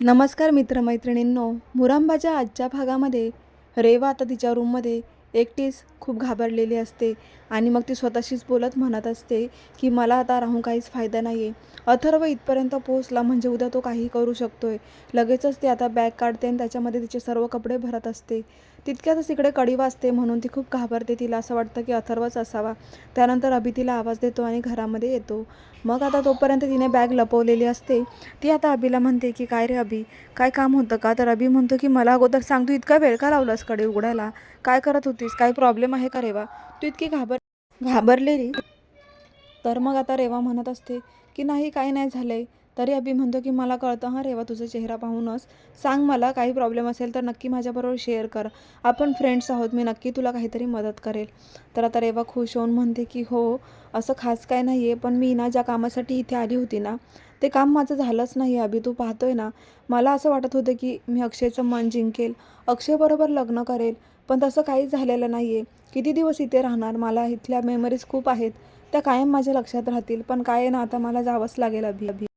नमस्कार मित्रमैत्रिणींनो मुरांबाच्या आजच्या भागामध्ये रेवा आता तिच्या रूममध्ये एकटीच खूप घाबरलेली असते आणि मग ती स्वतःशीच बोलत म्हणत असते की मला आता राहून काहीच फायदा नाही आहे अथर्व इथपर्यंत पोहोचला म्हणजे उद्या तो काही करू शकतोय. लगेचच ती आता बॅग काढते आणि त्याच्यामध्ये तिचे सर्व कपडे भरत असते. तितक्यातच इकडे कडी वाजते म्हणून ती खूप घाबरते तिला. असं वाटतं की अथर्वच असावा. त्यानंतर अभि तिला आवाज देतो आणि घरामध्ये येतो. मग आता तोपर्यंत तिने बॅग लपवलेली असते. ती आता अभिला म्हणते की काय रे अभि? काय काम होतं का? तर अभि म्हणतो की मला अगोदर सांग तू इतका वेळ का लावलासकडे उघडायला? काय करत होतीस? काही प्रॉब्लेम आहे का रेवा? तू इतकी घाबर घाबरलेली? तर मग आता रेवा म्हणत असते की नाही काही नाही झालं आहे तरी अभि म्हणतो की मला कळतं हां रेवा तुझा चेहरा पाहूनच सांग मला काही प्रॉब्लेम असेल तर नक्की माझ्याबरोबर शेअर कर. आपण फ्रेंड्स आहोत मी नक्की तुला काहीतरी मदत करेल. तर आता रेवा खुश होऊन म्हणते की हो असं खास काय नाही आहे पण मी ना ज्या कामासाठी इथे आली होती ना ते काम माझं झालंच नाही अभि तू पाहतोय ना. मला असं वाटत होतं की मी अक्षयचं मन जिंकेल. अक्षयबरोबर लग्न करेल पण तसं काहीच झालेलं नाही आहे किती दिवस इथे राहणार? मला इथल्या मेमरीज खूप आहेत. त्या कायम माझ्या लक्षात राहतील पण काय आहे ना आता मला जावंच लागेल अभि अभि.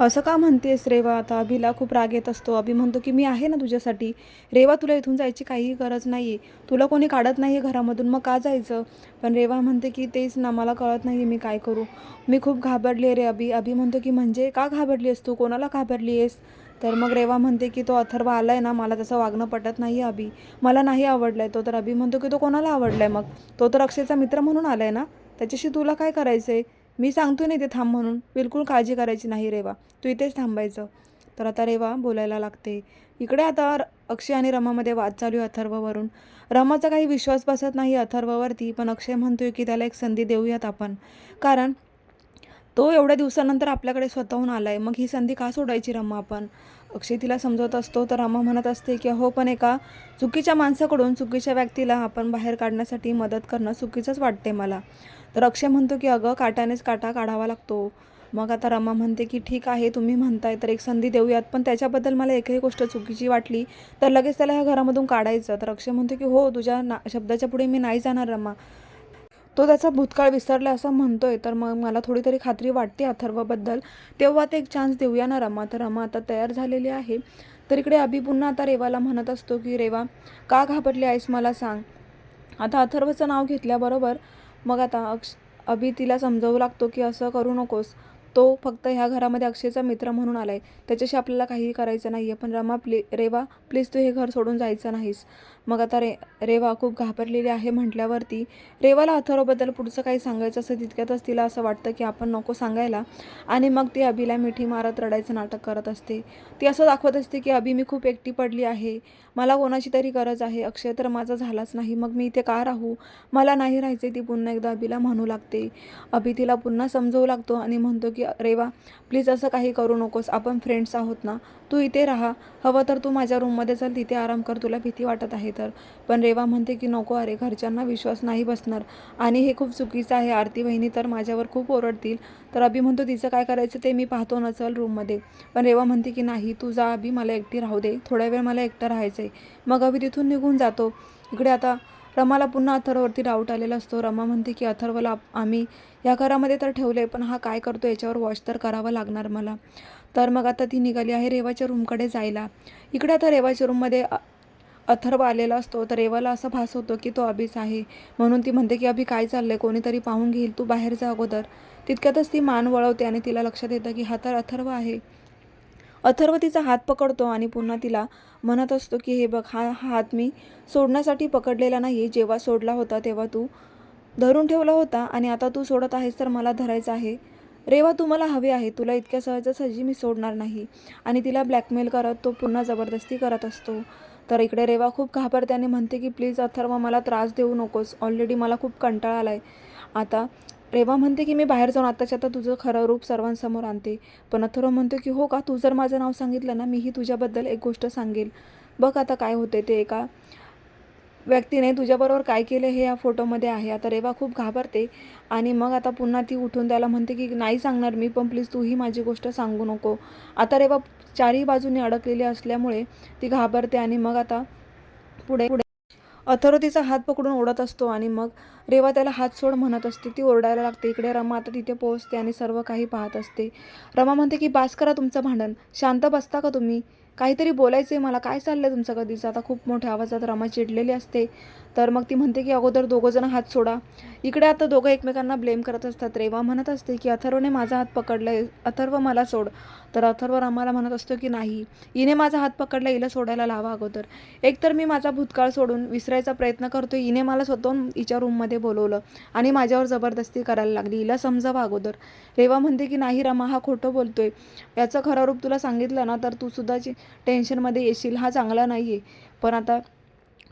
असं का म्हणतेस रेवा? आता अभिला खूप राग येत असतो. अभि म्हणतो की मी आहे ना तुझ्यासाठी. रेवा तुला इथून जायची काहीही गरज नाही आहे तुला कोणी काढत नाही आहे घरामधून. मग का जायचं? पण रेवा म्हणते की तेच ना मला कळत नाही मी काय करू. मी खूप घाबरली आहे रे अभि. अभि म्हणतो की म्हणजे का घाबरली आहेस तू? कोणाला घाबरली आहेस तर मग रेवा म्हणते की तो अथर्व आला आहे ना मला तसं वागणं पटत नाही आहे अभि. मला नाही आवडलं आहे तो. तर अभि म्हणतो की तो कोणाला आवडला आहे मग? तो तर अक्षयचा मित्र म्हणून आला आहे ना? त्याच्याशी तुला काय करायचं आहे मी सांगतो नाही ते थांब म्हणून. बिलकुल काळजी करायची नाही रेवा. तू इथेच थांबायचं. तर आता रेवा बोलायला लागते. इकडे आता अक्षय आणि रमामध्ये वाद चालू आहे अथर्ववरून. रमाचा काही विश्वास बसत नाही अथर्ववरती पण अक्षय म्हणतोय की त्याला एक संधी देऊयात आपण. कारण तो एवढ्या दिवसानंतर आपल्याकडे स्वतःहून आला आहे मग ही संधी का सोडायची रम्मा आपण? अक्षय तिला समजवत असतो तर रमा म्हणत असते की हो पण एका चुकीच्या माणसाकडून चुकीच्या व्यक्तीला आपण बाहेर काढण्यासाठी मदत करणं चुकीचंच वाटते मला. तर अक्षय म्हणतो की अगं काटानेच काटा काढावा लागतो. मग आता रमा म्हणते की ठीक आहे तुम्ही म्हणताय तर एक संधी देऊयात पण त्याच्याबद्दल मला एकही गोष्ट चुकीची वाटली तर लगेच त्याला ह्या घरामधून काढायचं. तर अक्षय म्हणतो की हो तुझ्या ना शब्दाच्या पुढे मी नाही जाणार रमा तो त्याचा भूतकाळ विसरला असं म्हणतोय. तर मग मला थोडी तरी खात्री वाटते अथर्वबद्दल. तेव्हा ते एक चान्स देऊया ना रमा. तर रमा आता तयार झालेली आहे. तर इकडे अभि पुन्हा आता रेवाला म्हणत असतो की रेवा का घाबरली आहेस मला सांग. आता अथर्वचं नाव घेतल्याबरोबर मग आता अक्ष अभि तिला समजावू लागतो की असं करू नकोस. तो फक्त ह्या घरामध्ये अक्षयचा मित्र म्हणून आला आहे त्याच्याशी आपल्याला काहीही करायचं नाही आहे पण रमा प्ले रेवा प्लीज तू हे घर सोडून जायचं नाहीस. मग आता रे रेवा खूप घाबरलेली आहे म्हटल्यावरती रेवाला अथर्वबद्दल पुढचं काही सांगायचं असं तितक्यातच तिला असं वाटतं की आपण नको सांगायला. आणि मग ती अभिला मिठी मारत रडायचं नाटक करत असते. ती असं दाखवत असते की अभि मी खूप एकटी पडली आहे. मला कोणाची तरी गरज आहे. अक्षय तर माझा झालाच नाही. मग मी इथे का राहू? मला नाही राहायचे ती पुन्हा एकदा अभिला म्हणू लागते. अभि तिला पुन्हा समजवू लागतो आणि म्हणतो की रेवा प्लीज असं काही करू नकोस. आपण फ्रेंड्स आहोत ना. तू इथे राहा. हवं तर तू माझ्या रूममध्ये चल. तिथे आराम कर. तुला भीती वाटत आहे तर. पण रेवा म्हणते की नको. अरे घरच्यांना विश्वास नाही बसणार. आणि हे खूप चुकीचं आहे. आरती बहिणी तर माझ्यावर खूप ओरडतील. तर अभि म्हणतो तिचं काय करायचं ते मी पाहतो ना. चल रूममध्ये पण रेवा म्हणते की नाही तू जा अभि. मला एकटी राहू दे. थोड्या वेळ मला एकटं राहायचं आहे मग अभि तिथून निघून जातो. इकडे आता रमाला पुन्हा अथर्ववरती डाऊट आलेला असतो. रमा म्हणते की अथर्वला आम्ही या घरामध्ये तर ठेवले पण हा काय करतो? याच्यावर वॉच तर करावं लागणार मला. तर मग आता ती निघाली आहे रेवाच्या रूमकडे जायला. इकडे आता रेवाच्या रूममध्ये अथर्व आलेला असतो. तर रेवाला असा भास होतो की तो अभिच आहे. म्हणून ती म्हणते की अभि काय चाललं आहे कोणीतरी पाहून घेईल तू बाहेर जा अगोदर. तितक्यातच ती मान वळवते आणि तिला लक्षात येतं की हा तर अथर्व आहे. अथर्व तिचा हात पकडतो आणि पुन्हा तिला म्हणत असतो की हे बघ हा हात मी सोडण्यासाठी पकडलेला नाही जेव्हा सोडला होता तेव्हा तू धरून ठेवला होता आणि आता तू सोडत आहेस तर मला धरायचं आहे. रेवा तू मला हवे आहे. तुला इतक्या सहजासहजी मी सोडणार नाही. आणि तिला ब्लॅकमेल करत तो पुन्हा जबरदस्ती करत असतो. तर इकडे रेवा खूप घाबरते आणि म्हणते की प्लीज अथर्व मला त्रास देऊ नकोस. ऑलरेडी मला खूप कंटाळा आला आहे आता रेवा म्हणते की मी बाहेर जाऊन आत्ताच्या आता तुझं खरं रूप सर्वांसमोर आणते. पण अथर्व म्हणतो की हो का? तू जर माझं नाव सांगितलं ना मीही तुझ्याबद्दल एक गोष्ट सांगेल. बघ आता काय होते ते एका व्यक्तीने तुझ्याबरोबर काय केलं हे या फोटोमध्ये आहे. आता रेवा खूप घाबरते आणि मग आता पुन्हा ती उठून त्याला म्हणते की नाही सांगणार मी पण प्लीज तूही माझी गोष्ट सांगू नको. आता रेवा चारही बाजूने अडकलेली असल्यामुळे ती घाबरते आणि मग आता पुढे पुढे अथर्व तिचा हात पकडून ओढत असतो आणि मग रेवा त्याला हात सोड म्हणत असते. ती ओरडायला लागते. इकडे रमा आता तिथे पोहोचते आणि सर्व काही पाहत असते. रमा म्हणते की बास करा तुमचं भांडण. शांत बसता का तुम्ही? काहीतरी बोलायचं आहे मला. काय चाललं आहे तुमचं कधीचं? आता खूप मोठ्या आवाजात रमा चिडलेली असते. तर मग ती म्हणते की अगोदर दोघंजण हात सोडा. इकडे आता दोघं एकमेकांना ब्लेम करत असतात. रेवा म्हणत असते की अथर्वने माझा हात पकडला आहे अथर्व मला सोड. तर अथर्व रमाला म्हणत असतो की नाही. हिने माझा हात पकडला हिला सोडायला लावा अगोदर. एकतर मी माझा भूतकाळ सोडून विसरायचा प्रयत्न करतो हिने मला स्वतःहून हिच्या रूममध्ये बोलवलं आणि माझ्यावर जबरदस्ती करायला लागली. हिला समजावं अगोदर. रेवा म्हणते की नाही रमा हा खोटं बोलतोय. याचं खरं रूप तुला सांगितलं ना तर तू सुद्धा टेन्शनमध्ये येशील. हा चांगला नाही आहे पण आता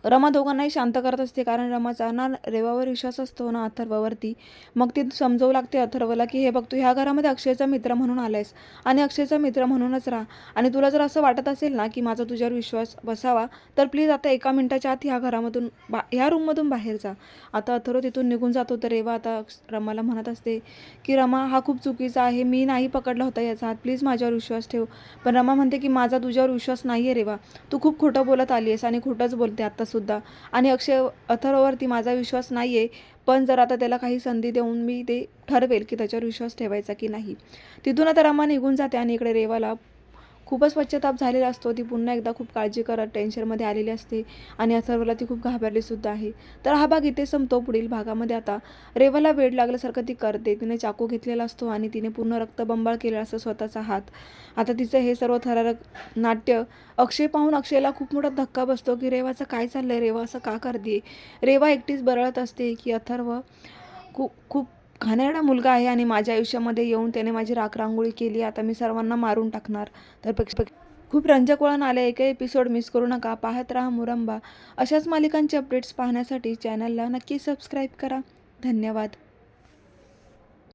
रमा दोघांनाही शांत करत असते कारण रमाचा ना रेवावर विश्वास असतो ना अथर्वावरती. मग ती समजवू लागते अथर्वला की हे बघ तू ह्या घरामध्ये अक्षयचा मित्र म्हणून आलायस आणि अक्षयचा मित्र म्हणूनच राहा. आणि तुला जर असं वाटत असेल ना की माझा तुझ्यावर विश्वास बसावा तर प्लीज आता एका मिनिटाच्या आत ह्या घरामधून बा ह्या रूममधून बाहेर जा. आता अथर्व तिथून निघून जातो तर रेवा आता अक्ष- रमाला म्हणत असते की रमा हा खूप चुकीचा आहे. मी नाही पकडला होता याचा हात प्लीज माझ्यावर विश्वास ठेव. पण रमा म्हणते की माझा तुझ्यावर विश्वास नाही आहे रेवा. तू खूप खोटं बोलत आली आहेस आणि खोटंच बोलते. आत्ता सुद्धा. आणि अक्षय अथर्ववरती माझा विश्वास नाही आहे पण जर आता त्याला काही संधी देऊन मी ते ठरवेल की त्याच्यावर विश्वास ठेवायचा की नाही. तिथून आता रमा निघून जाते आणि इकडे रेवाला खूपच पश्चाताप झालेला असतो. ती पुन्हा एकदा खूप काळजी करत टेन्शनमध्ये आलेली असते आणि अथर्वला ती खूप घाबरलीसुद्धा आहे. तर हा भाग इथे संपतो पुढील भागामध्ये. आता रेवाला वेळ लागल्यासारखं ती करते. तिने चाकू घेतलेला असतो आणि तिने पूर्ण रक्तबंबाळ केलेला असतो स्वतःचा हात. आता तिचं हे सर्व थरारक नाट्य अक्षय पाहून अक्षयला खूप मोठा धक्का बसतो की रेवाचं काय चाललंय? रेवा असं का करते रेवा एकटीच बरळत असते की अथर्व खूप खूप घाणेरडा मुलगा आहे आणि माझ्या आयुष्यामध्ये येऊन त्याने माझी राखरांगोळी केली आता मी सर्वांना मारून टाकणार. तर पेक्षा खूप रंजक वळण आले एकही एपिसोड मिस करू नका पाहत राहा मुरंबा. अशाच मालिकांचे अपडेट्स पाहण्यासाठी चॅनलला नक्की सबस्क्राईब करा. धन्यवाद.